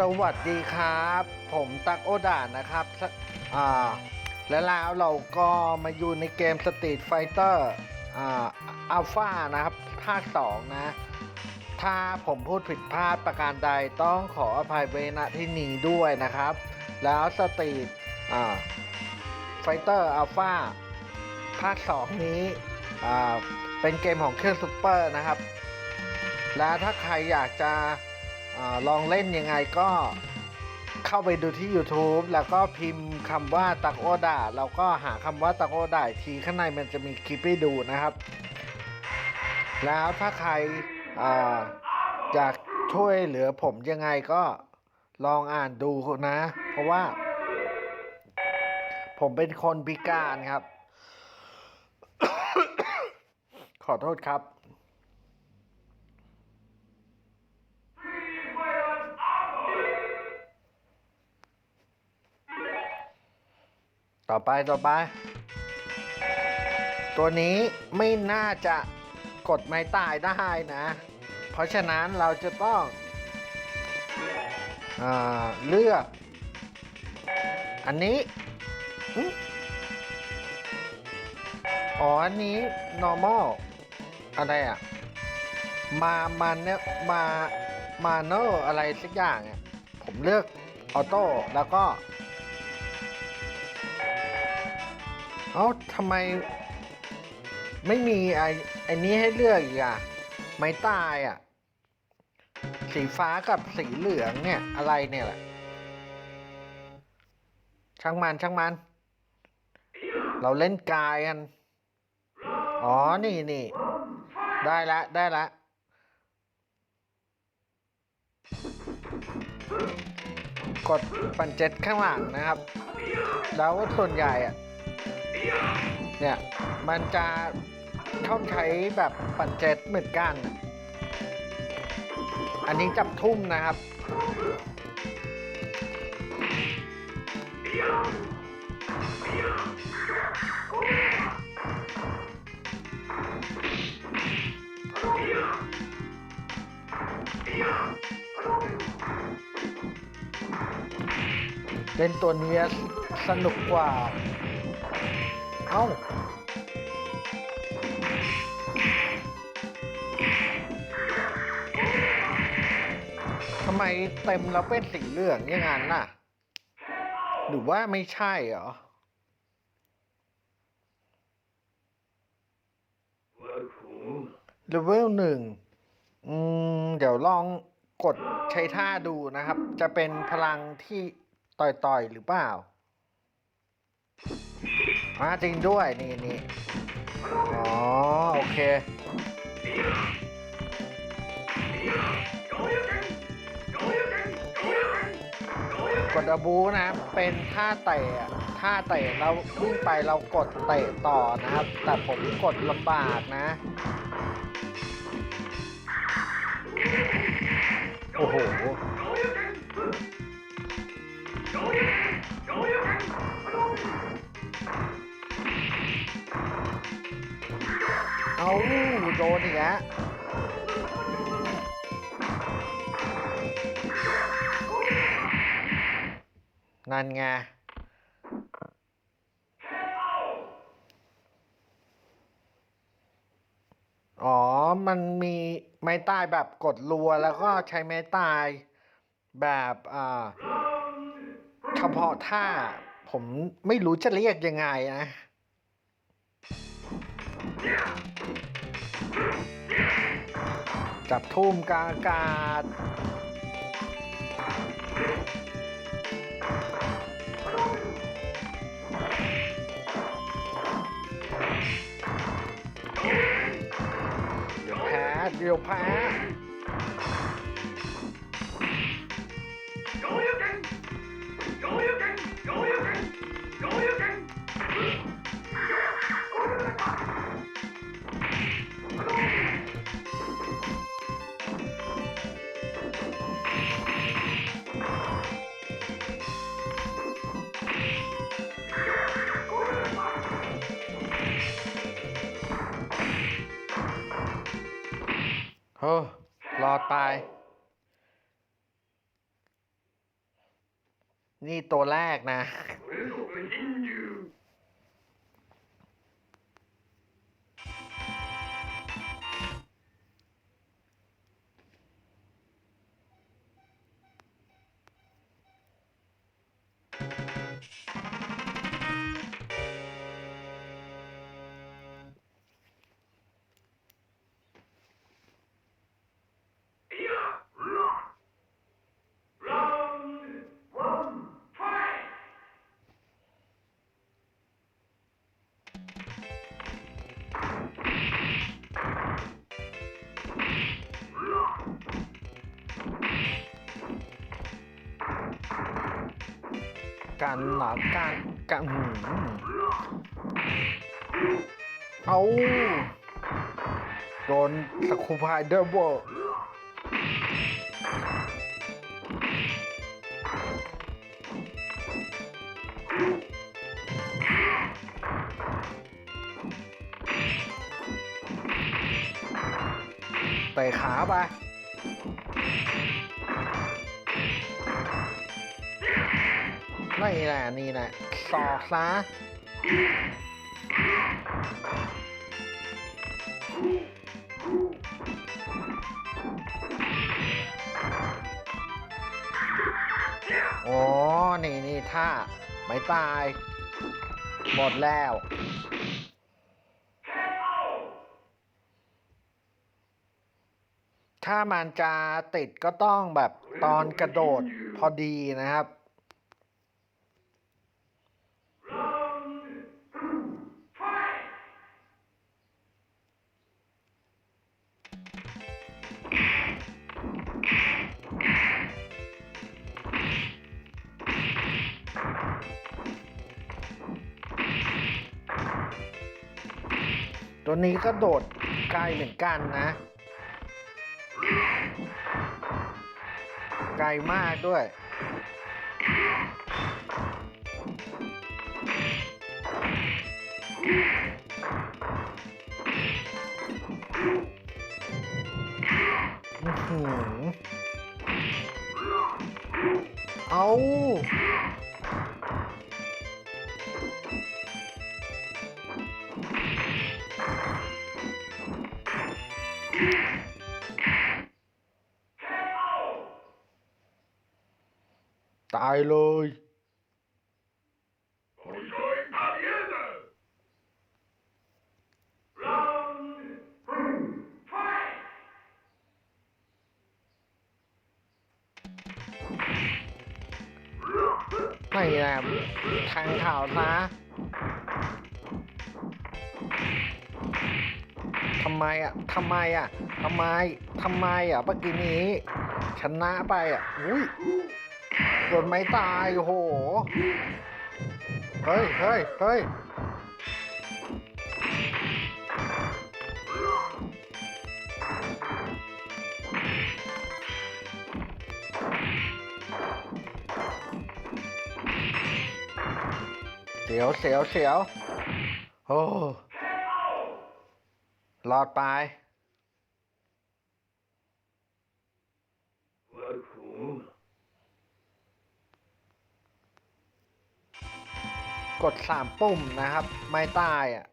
สวัสดีครับ ผมตักโอดานะครับสอ่าและแล้วเราก็มาอยู่ในเกม Street Fighter อ่าอัลฟานะครับภาค2นะ ถ้าผมพูดผิดพลาดประการใดต้องขออภัยเวณที่นี้ด้วยนะครับ แล้ว Street อ่า Fighter Alpha ภาค2นี้อ่าเป็นเกมของเครื่องซูเปอร์นะครับ และถ้าใครอยากจะ อลองเล่นยังไงก็เข้าไปดูที่ YouTube แล้วก็พิมพ์คำว่าตักโอดาแล้วก็หาคำว่าตักโอดาทีข้างในมันจะมีคลิปให้ดูนะครับ แล้วถ้าใครอาอยากช่วยเหลือผมยังไงก็ลองอ่านดูนะ เพราะว่า ผมเป็นคนพิการครับ ขอโทษครับ ต่อไปต่อไป ตัวนี้ไม่น่าจะกดไม้ตายได้นะ เพราะฉะนั้นเราจะต้องอเลือก อันนี้อ๋ออันนี้ normal อะไรอะมามาเนี่ยมามาโนอะไรสักอย่างอะผมเลือกออโต้แล้วก็ เอ้าทำไม ไม่มีไอ้ไอ้นี้ให้เลือกอีกอะ ไม้ตายอะ สีฟ้ากับสีเหลืองเนี่ย อะไรเนี่ยแหละ ช่างมันช่างมัน เราเล่นกายกัน อ๋อ นี่นี่ ได้ละ ได้ละกดปันเจ็ตข้างหลังนะครับ แล้วส่วนใหญ่อะ เนี่ยมันจะชอบใช้แบบปันเจ็ตเหมือนกัน อันนี้จับทุ่มนะครับ เล่นตัวนี้สนุกกว่า เอ้าทำไมเต็มแล้วเป็นสีเหลืองอย่างนั้นน่ะ หรือว่าไม่ใช่เหรอเลเวลหนึ่งอืม เดี๋ยวลองกดใช้ท่าดูนะครับ จะเป็นพลังที่ต่อย ๆ หรือเปล่า อ่าจริงด้วยนี่นี่อ๋อโอเคกดอบูนะเป็นท่าเตะท่าเตะเราวิ่งไปเรากดเตะต่อนะครับ แต่ผมกดลำบากนะ นอีกแล้วนั่นไงอ๋อ มันมีไม้ตายแบบกดรัวแล้วก็ใช้ไม้ตายแบบอ่าเฉพาะท่า ผมไม่รู้จะเรียกยังไงนะ จับทุ่มกลางอากาศ เดี๋ยวแพ้เดี๋ยวแพ้ นี่ตัวแรกนะ การหลัการการเอาโดนสกูพายเดอร์โบเตะขาไป นี่แหละนี่แหละสอกซะโอ้นี่นี่ท่าไม่ตาย หมดแล้วถ้ามันจะติดก็ต้องแบบตอนกระโดดพอดีนะครับ ตัวนี้ก็โดดไกลเหมือนกันนะ ไกลมากด้วยอื้อหือเอา ตายเลยไม่นะทางข่าวซะทำไมอะทำไมอะทำไมทำไมอะเมื่อกี้นี้ ชนะไปอะ อุ้ย โดนไม่ตายโอ้โห เฮ้ยเฮ้ยเฮ้ยเสียวเสียวเสียวโอ้รอดไป我苦 กดสามปุ่มนะครับ ไม่ตายอะ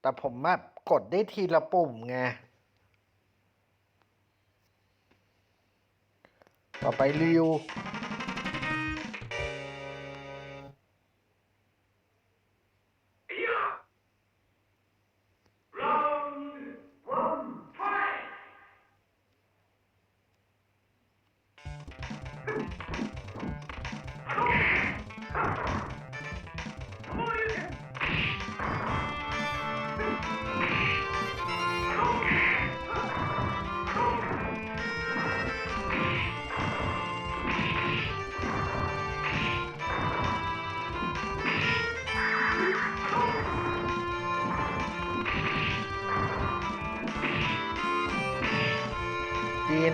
แต่ผมแบบกดได้ทีละปุ่มไง ต่อไปริว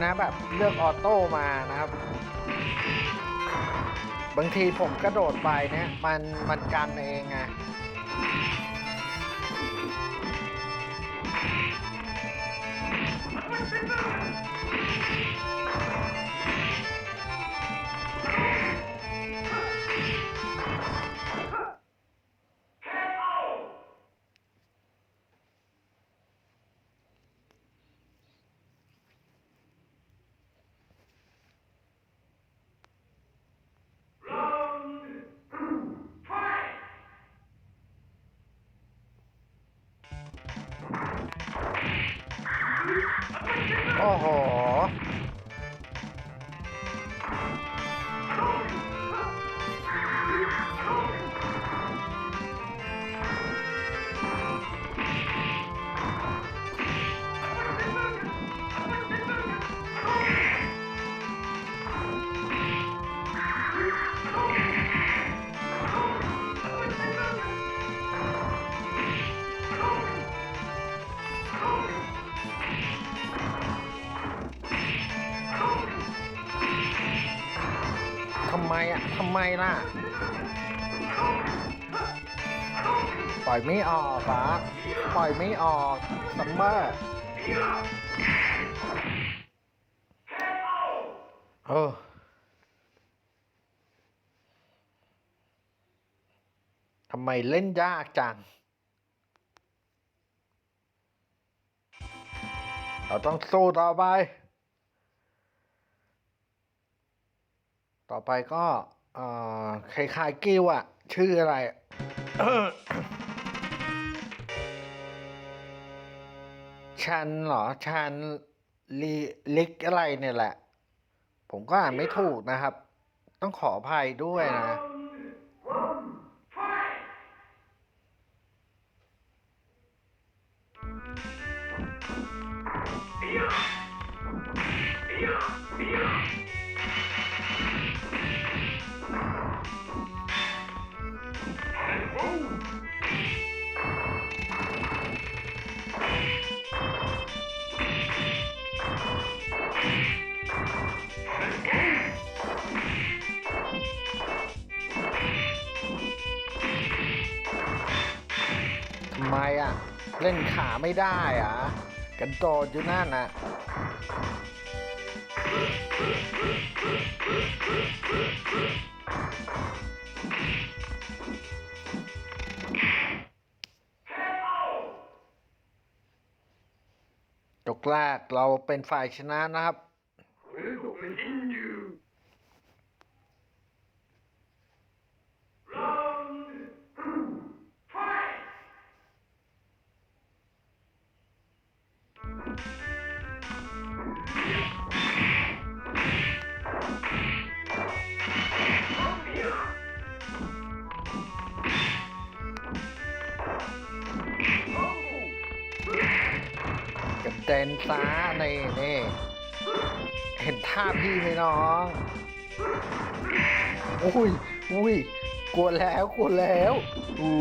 นะแบบเลือกออโต้มานะครับ บางทีผมกระโดดไปเนี่ยมันมันกันเองไง Oh. ล่ะ ปล่อยไม่ออกปะปล่อยไม่ออกซัมเมอร์เออทำไมเล่นยากจัง เราต้องสู้ต่อไป ต่อไปก็ อ่อคล้ายๆกิ้วอะชื่ออะไรชันเหรอชันลิลิกอะไรเนี่ยแหละ ผมก็อ่านไม่ถูกนะครับ ต้องขออภัยด้วยนะ ไมอะ เล่นขาไม่ได้อะ กันโดดอยู่นั่นน่ะจกแรกเราเป็นฝ่ายชนะนะครับ กระเด็นซะนี่นี่เห็นท่าพี่ไหมน้องอุ้ยอุ้ยกลัวแล้วกลัวแล้วอู้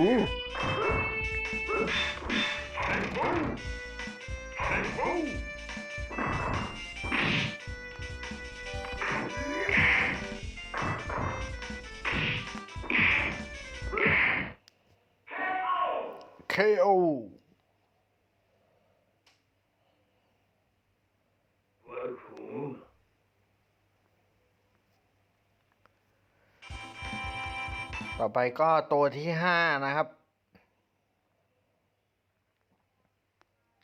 ต่อไปก็ตัวที่ห้านะครับ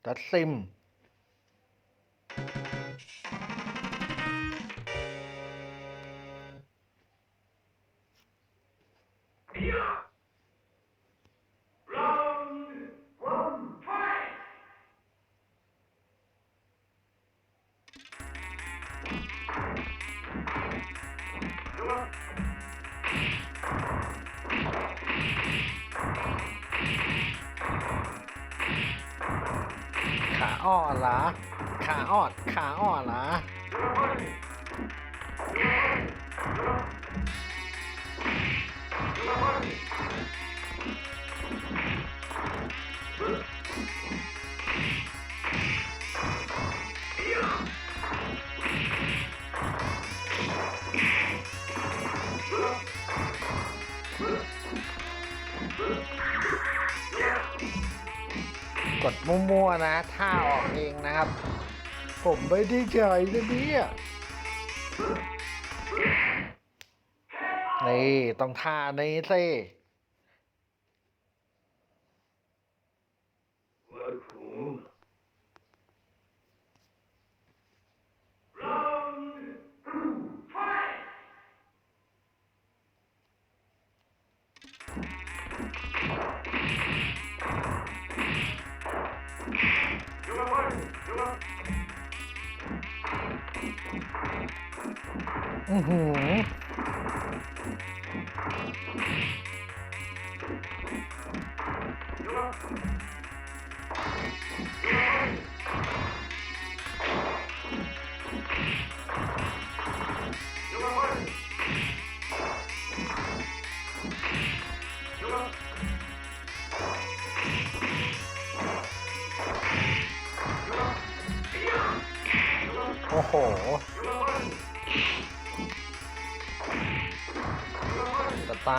ดัดซิม มั่วๆนะท่าออกเองนะครับ ผมไม่ได้ใจนะเนี่ยนี่ ต้องท่านี้สิ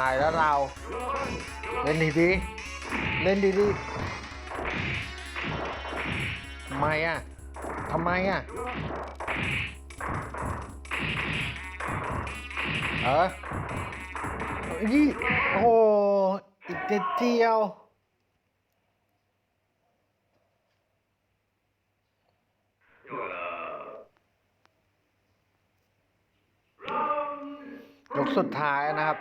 ายแล้วเรา เล่นดีดีเล่นดีดีทำไมอะทำไมอะเออยี่โอ้โหอีกนิเดียวยกสุดท้ายนะครับ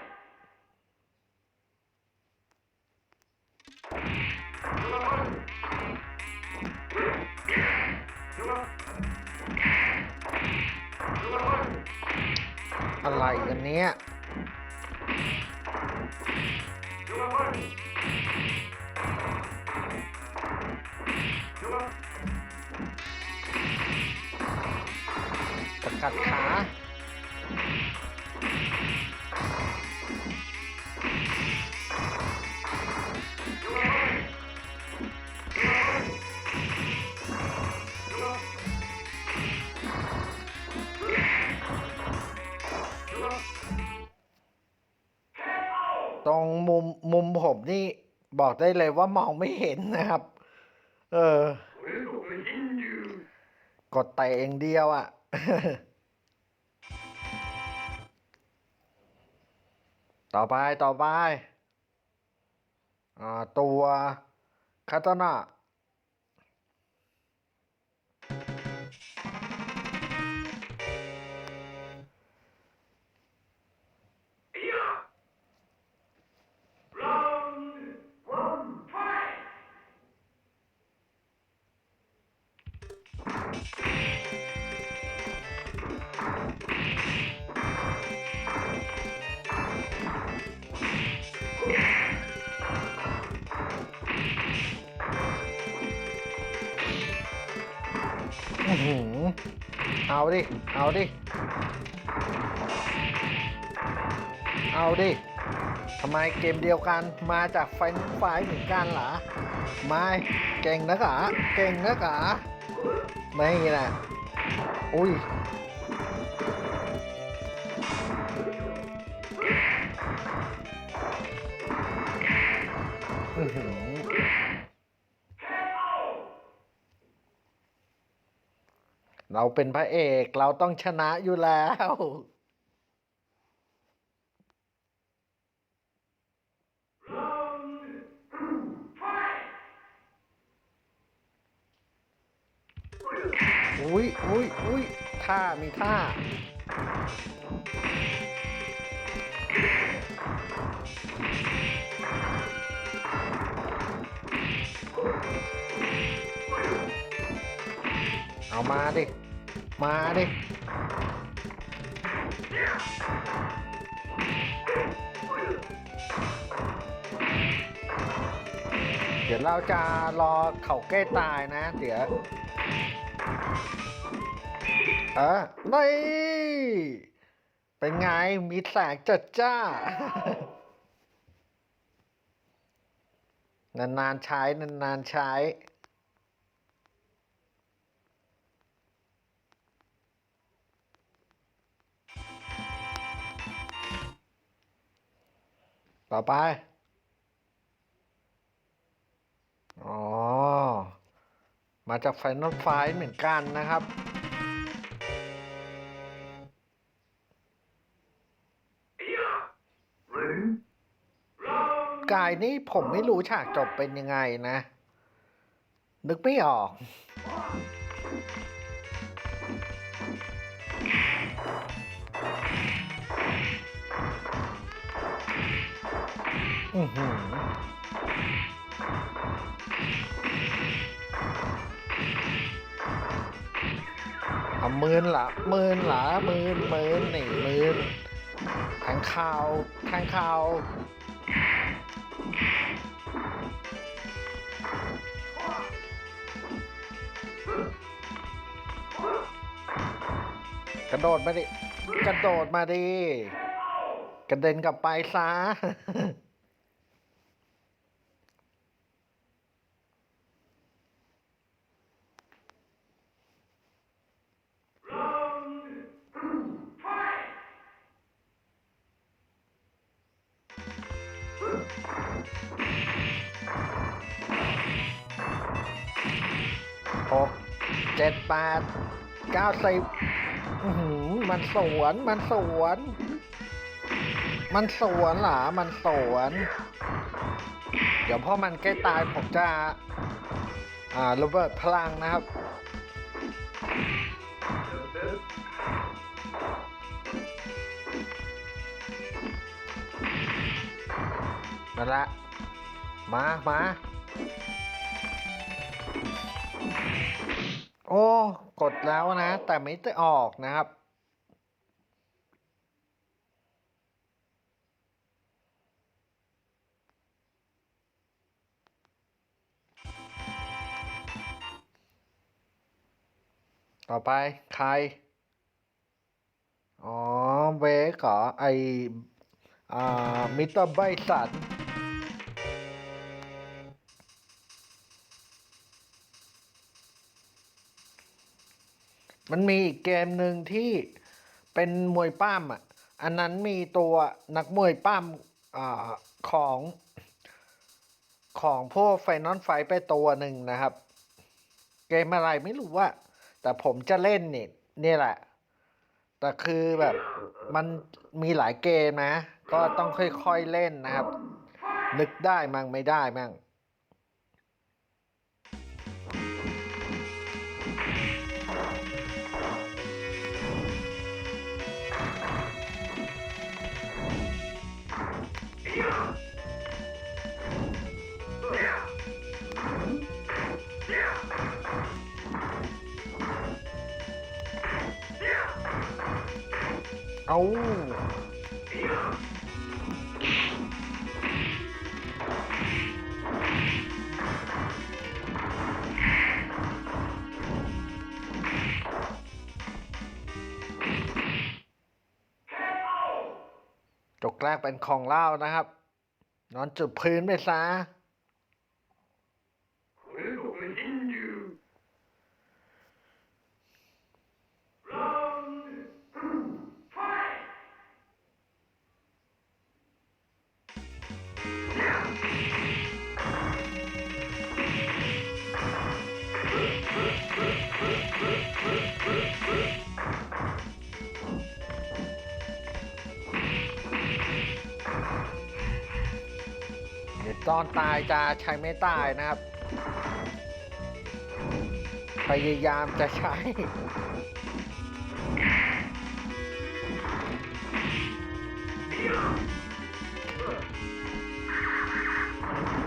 อะไรกันเนี้ยสกัดขา ตรงมุมมุมผมนี่บอกได้เลยว่ามองไม่เห็นนะครับ เออ กดแต่เองเดียวอะ่ะ ต่อไปต่อไป อ่า ตัวคาตานะ เอาดิ เอาดิ เอาดิ ทำไมเกมเดียวกัน มาจากไฟนไฟเหมือนกันหรอ ไม่ เก่งนะกะเก่งนะกะไม่นะอุ้ย เราเป็นพระเอกเราต้องชนะอยู่แล้ว อุ้ยอุ้ยอุ้ยท่ามีท่า เอามาดิ มาดิ เดี๋ยวเราจะรอเขาใกล้ตายนะ เดี๋ยว เออนี่เป็นไง มีแสงจัดจ้านานๆใช้ นานๆใช้ ต่อไป อ๋อ มาจากไฟนอลไฟเหมือนกันนะครับ กายนี่ผมไม่รู้ฉากจบเป็นยังไงนะ นึกไม่ออก เอามืนละมืนละมืนมืนนี่มืนทางข่าวทางข่าวกระโดดมาดิ กระโดดมาดิ กระเด็นกลับไปซะ เก้าสิบอื้อหือมันสวนมันสวน มันสวนหรอมันสวน เดี๋ยวพอมันใกล้ตายผมจะ อ่าระเบิดพลังนะครับนั่นละ มา มา โอ้ กดแล้วนะ แต่ไม่ได้ออกนะครับ ต่อไปใคร อ๋อ เวกเหรอไออ่ามิสเตอร์ไบสัน มันมีอีกเกมหนึ่งที่เป็นมวยปั้มอะ อันนั้นมีตัวนักมวยปั้มอของของพวกไฟนอลไฟไปตัวหนึ่งนะครับ เกมอะไรไม่รู้ว่า แต่ผมจะเล่นนี่นี่แหละ แต่คือแบบมันมีหลายเกมนะ ก็ต้องค่อยๆเล่นนะครับ นึกได้มั่งไม่ได้มั่ง เอาจกแรกเป็นของเล่านะครับ นอนจุดพื้นไปซะ ตอนตายจะใช้ไม่ตายนะครับ พยายามจะใช้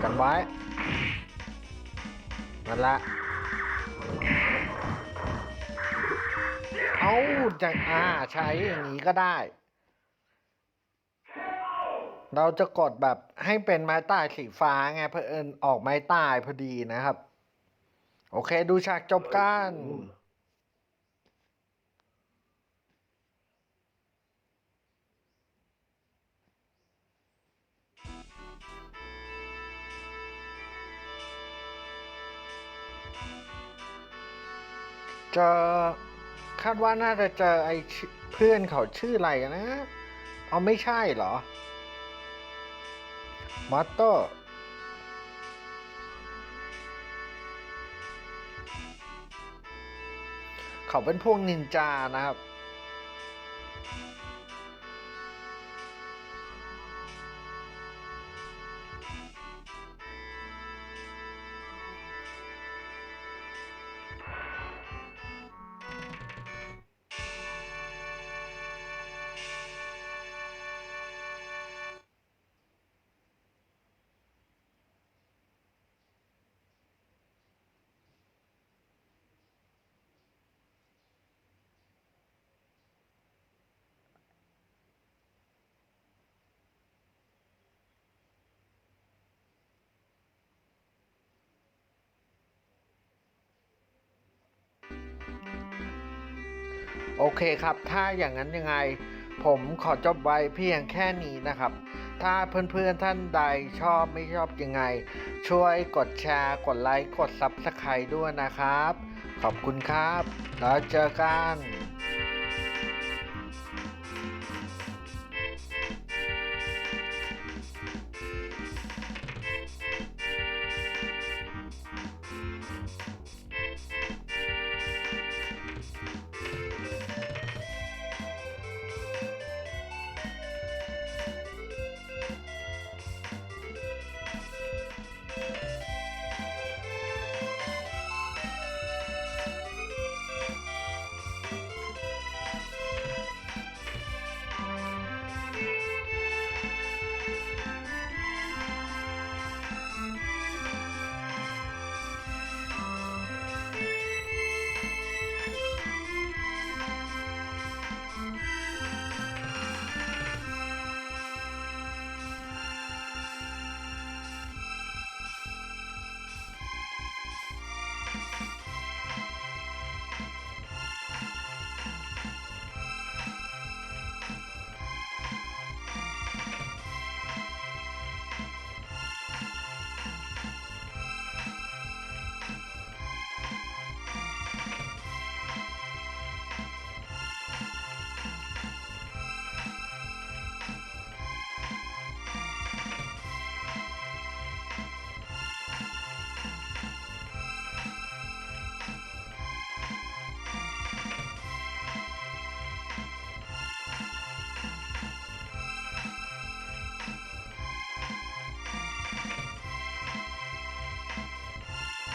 กันไว้นั่นละเอาจะอ่าใช้อย่างนี้ก็ได้ เราจะกดแบบให้เป็นไม้ตายสีฟ้าไงเพื่อเอิญออกไม้ตายพอดีนะครับ โอเคดูฉากจบกันจอคาดว่าน่าจะเจอไอ้เพื่อนเขาชื่ออะไรนะ เอาไม่ใช่เหรอ มอตอร์ เขาเป็นพวกนินจานะครับ โอเคครับ ถ้าอย่างนั้นยังไง ผมขอจบไว้เพียงแค่นี้นะครับ ถ้าเพื่อนๆท่านใดชอบไม่ชอบยังไง ช่วยกดแชร์กดไลค์กด Subscribe ด้วยนะครับ ขอบคุณครับ แล้วเจอกัน